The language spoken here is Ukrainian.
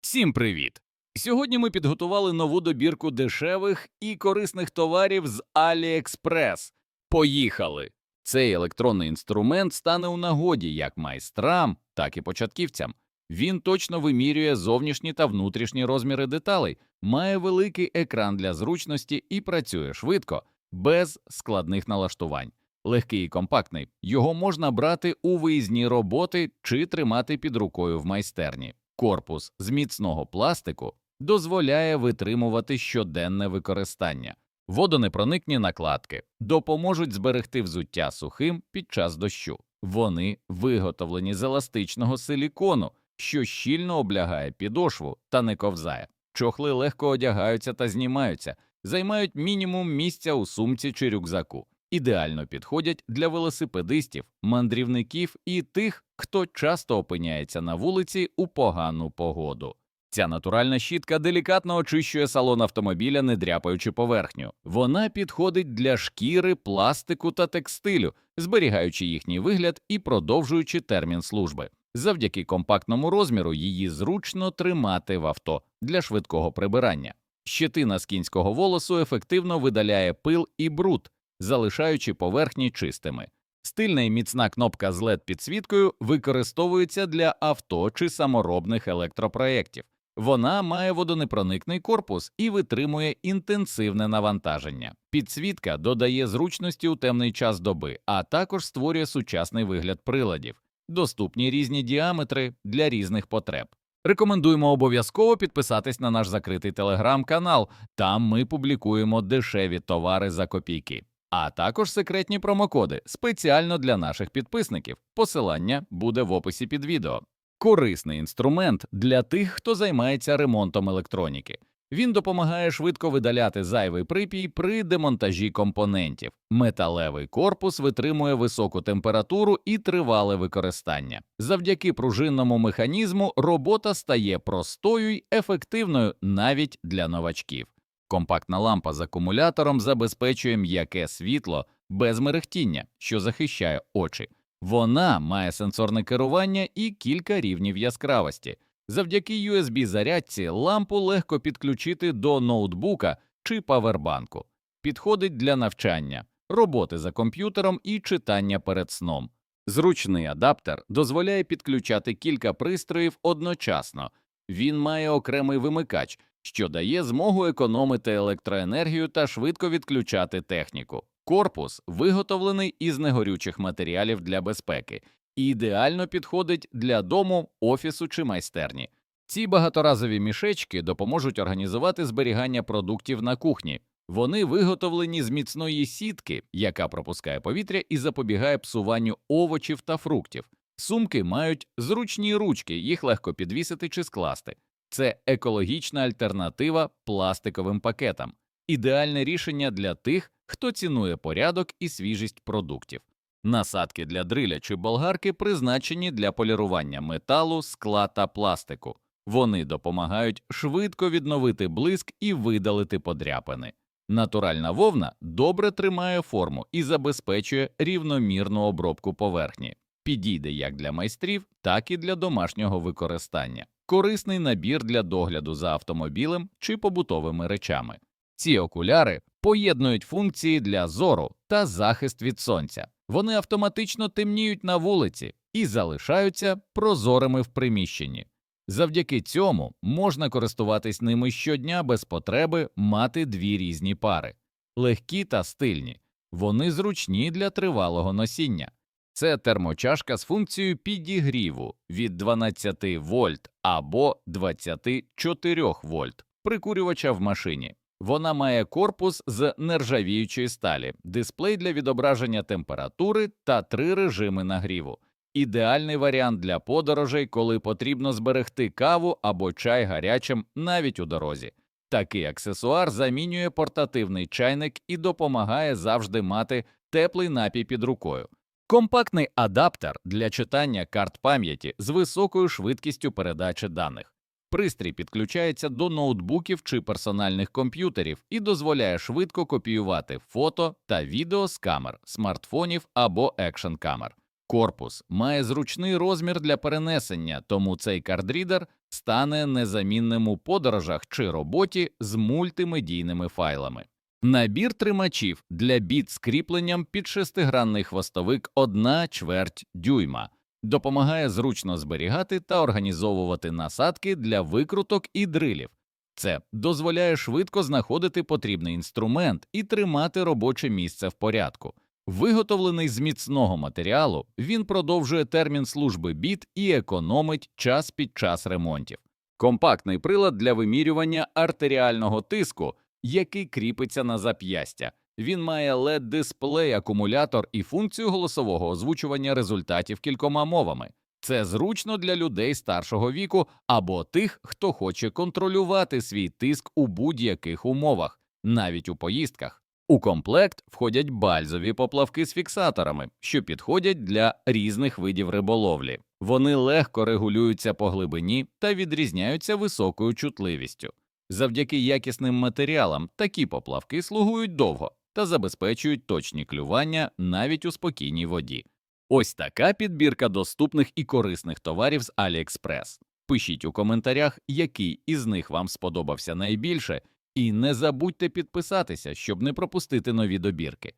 Всім привіт! Сьогодні ми підготували нову добірку дешевих і корисних товарів з AliExpress. Поїхали! Цей електронний інструмент стане у нагоді як майстрам, так і початківцям. Він точно вимірює зовнішні та внутрішні розміри деталей, має великий екран для зручності і працює швидко, без складних налаштувань. Легкий і компактний, його можна брати у виїзні роботи чи тримати під рукою в майстерні. Корпус з міцного пластику дозволяє витримувати щоденне використання. Водонепроникні накладки допоможуть зберегти взуття сухим під час дощу. Вони виготовлені з еластичного силікону, що щільно облягає підошву та не ковзає. Чохли легко одягаються та знімаються, займають мінімум місця у сумці чи рюкзаку. Ідеально підходять для велосипедистів, мандрівників і тих, хто часто опиняється на вулиці у погану погоду. Ця натуральна щітка делікатно очищує салон автомобіля, не дряпаючи поверхню. Вона підходить для шкіри, пластику та текстилю, зберігаючи їхній вигляд і продовжуючи термін служби. Завдяки компактному розміру її зручно тримати в авто для швидкого прибирання. Щетина з кінського волосу ефективно видаляє пил і бруд, залишаючи поверхні чистими. Стильна і міцна кнопка з led підсвіткою використовується для авто чи саморобних електропроєктів. Вона має водонепроникний корпус і витримує інтенсивне навантаження. Підсвітка додає зручності у темний час доби, а також створює сучасний вигляд приладів, доступні різні діаметри для різних потреб. Рекомендуємо обов'язково підписатись на наш закритий телеграм-канал. Там ми публікуємо дешеві товари за копійки, а також секретні промокоди спеціально для наших підписників. Посилання буде в описі під відео. Корисний інструмент для тих, хто займається ремонтом електроніки. Він допомагає швидко видаляти зайвий припій при демонтажі компонентів. Металевий корпус витримує високу температуру і тривале використання. Завдяки пружинному механізму робота стає простою й ефективною навіть для новачків. Компактна лампа з акумулятором забезпечує м'яке світло без мерехтіння, що захищає очі. Вона має сенсорне керування і кілька рівнів яскравості. Завдяки USB-зарядці лампу легко підключити до ноутбука чи павербанку. Підходить для навчання, роботи за комп'ютером і читання перед сном. Зручний адаптер дозволяє підключати кілька пристроїв одночасно. Він має окремий вимикач, що дає змогу економити електроенергію та швидко відключати техніку. Корпус виготовлений із негорючих матеріалів для безпеки і ідеально підходить для дому, офісу чи майстерні. Ці багаторазові мішечки допоможуть організувати зберігання продуктів на кухні. Вони виготовлені з міцної сітки, яка пропускає повітря і запобігає псуванню овочів та фруктів. Сумки мають зручні ручки, їх легко підвісити чи скласти. Це екологічна альтернатива пластиковим пакетам, ідеальне рішення для тих, хто цінує порядок і свіжість продуктів. Насадки для дриля чи болгарки призначені для полірування металу, скла та пластику. Вони допомагають швидко відновити блиск і видалити подряпини. Натуральна вовна добре тримає форму і забезпечує рівномірну обробку поверхні. Підійде як для майстрів, так і для домашнього використання. Корисний набір для догляду за автомобілем чи побутовими речами. Ці окуляри поєднують функції для зору та захист від сонця. Вони автоматично темніють на вулиці і залишаються прозорими в приміщенні. Завдяки цьому можна користуватись ними щодня без потреби мати дві різні пари, легкі та стильні. Вони зручні для тривалого носіння. Це термочашка з функцією підігріву від 12 вольт або 24 вольт прикурювача в машині. Вона має корпус з нержавіючої сталі, дисплей для відображення температури та три режими нагріву. Ідеальний варіант для подорожей, коли потрібно зберегти каву або чай гарячим навіть у дорозі. Такий аксесуар замінює портативний чайник і допомагає завжди мати теплий напій під рукою. Компактний адаптер для читання карт пам'яті з високою швидкістю передачі даних. Пристрій підключається до ноутбуків чи персональних комп'ютерів і дозволяє швидко копіювати фото та відео з камер, смартфонів або екшн камер. Корпус має зручний розмір для перенесення, тому цей кардрідер стане незамінним у подорожах чи роботі з мультимедійними файлами. Набір тримачів для біт з кріпленням під шестигранний хвостовик 1 чверть дюйма допомагає зручно зберігати та організовувати насадки для викруток і дрилів. Це дозволяє швидко знаходити потрібний інструмент і тримати робоче місце в порядку. Виготовлений з міцного матеріалу, він продовжує термін служби біт і економить час під час ремонтів. Компактний прилад для вимірювання артеріального тиску, який кріпиться на зап'ястя. Він має led дисплей акумулятор і функцію голосового озвучування результатів кількома мовами. Це зручно для людей старшого віку або тих, хто хоче контролювати свій тиск у будь-яких умовах, навіть у поїздках. У комплект входять бальзові поплавки з фіксаторами, що підходять для різних видів риболовлі. Вони легко регулюються по глибині та відрізняються високою чутливістю. Завдяки якісним матеріалам такі поплавки слугують довго та забезпечують точні клювання навіть у спокійній воді. Ось така підбірка доступних і корисних товарів з AliExpress. Пишіть у коментарях, який із них вам сподобався найбільше, і не забудьте підписатися, щоб не пропустити нові добірки.